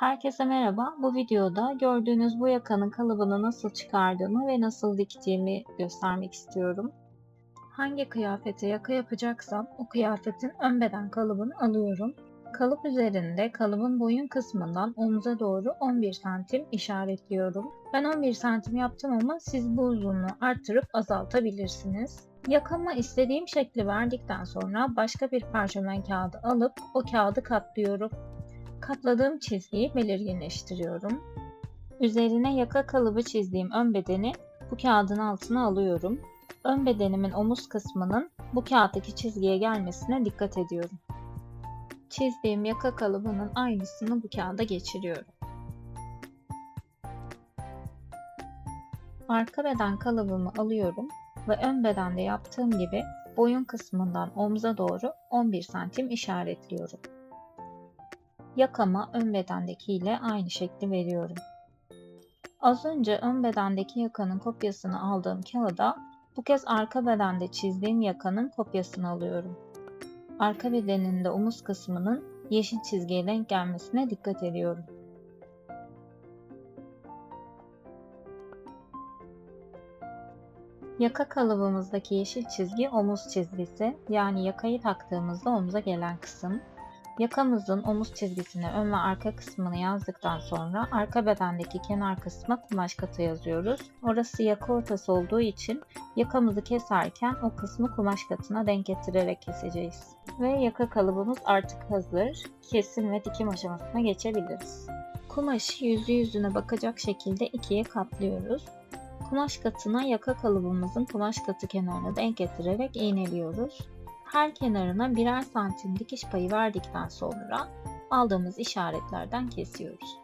Herkese merhaba. Bu videoda gördüğünüz bu yakanın kalıbını nasıl çıkardığımı ve nasıl diktiğimi göstermek istiyorum. Hangi kıyafete yaka yapacaksam o kıyafetin ön beden kalıbını alıyorum. Kalıp üzerinde kalıbın boyun kısmından omuza doğru 11 santim işaretliyorum. Ben 11 santim yaptım ama siz bu uzunluğu arttırıp azaltabilirsiniz. Yakama istediğim şekli verdikten sonra başka bir parşömen kağıdı alıp o kağıdı katlıyorum. Katladığım çizgiyi belirginleştiriyorum. Üzerine yaka kalıbı çizdiğim ön bedeni bu kağıdın altına alıyorum. Ön bedenimin omuz kısmının bu kağıttaki çizgiye gelmesine dikkat ediyorum. Çizdiğim yaka kalıbının aynısını bu kağıda geçiriyorum. Arka beden kalıbımı alıyorum ve ön bedende yaptığım gibi boyun kısmından omza doğru 11 santim işaretliyorum. Yakama ön bedendeki ile aynı şekli veriyorum. Az önce ön bedendeki yakanın kopyasını aldığım kağıda bu kez arka bedende çizdiğim yakanın kopyasını alıyorum. Arka bedeninde omuz kısmının yeşil çizgiye denk gelmesine dikkat ediyorum. Yaka kalıbımızdaki yeşil çizgi omuz çizgisi yani yakayı taktığımızda omuza gelen kısım. Yakamızın omuz çizgisini ön ve arka kısmını yazdıktan sonra arka bedendeki kenar kısma kumaş katı yazıyoruz. Orası yaka ortası olduğu için yakamızı keserken o kısmı kumaş katına denk getirerek keseceğiz. Ve yaka kalıbımız artık hazır. Kesim ve dikim aşamasına geçebiliriz. Kumaşı yüzü yüzüne bakacak şekilde ikiye katlıyoruz. Kumaş katına yaka kalıbımızın kumaş katı kenarına denk getirerek iğneliyoruz. Her kenarına birer santim dikiş payı verdikten sonra aldığımız işaretlerden kesiyoruz.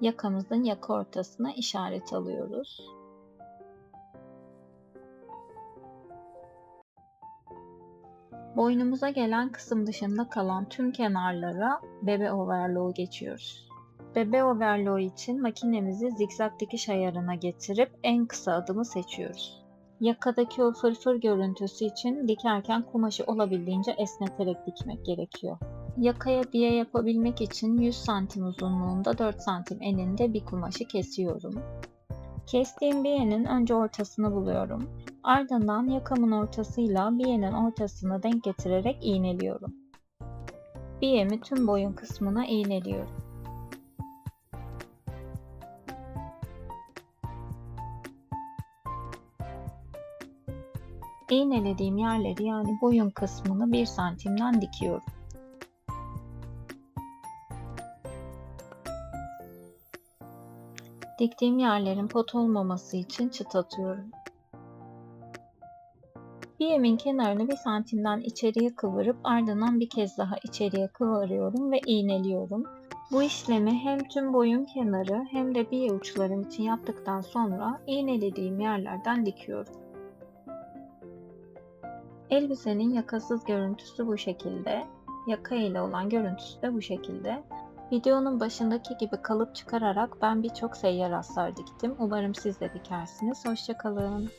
Yakamızın yaka ortasına işaret alıyoruz. Boynumuza gelen kısım dışında kalan tüm kenarlara bebe overlock'u geçiyoruz. Bebe overlock için makinemizi zikzak dikiş ayarına getirip en kısa adımı seçiyoruz. Yakadaki o fırfır görüntüsü için dikerken kumaşı olabildiğince esneterek dikmek gerekiyor. Yakaya biye yapabilmek için 100 santim uzunluğunda 4 santim eninde bir kumaşı kesiyorum. Kestiğim biyenin önce ortasını buluyorum. Ardından yakamın ortasıyla biyenin ortasını denk getirerek iğneliyorum. Biyemi tüm boyun kısmına iğneliyorum. İğnelediğim yerleri yani boyun kısmını 1 santimden dikiyorum. Diktiğim yerlerin pot olmaması için çıt atıyorum. Biyemin kenarını bir santimden içeriye kıvırıp ardından bir kez daha içeriye kıvırıyorum ve iğneliyorum. Bu işlemi hem tüm boyun kenarı hem de biye uçlarım için yaptıktan sonra iğnelediğim yerlerden dikiyorum. Elbisenin yakasız görüntüsü bu şekilde. Yaka ile olan görüntüsü de bu şekilde. Videonun başındaki gibi kalıp çıkararak ben birçok seyyar aslar diktim. Umarım siz de dikersiniz. Hoşçakalın.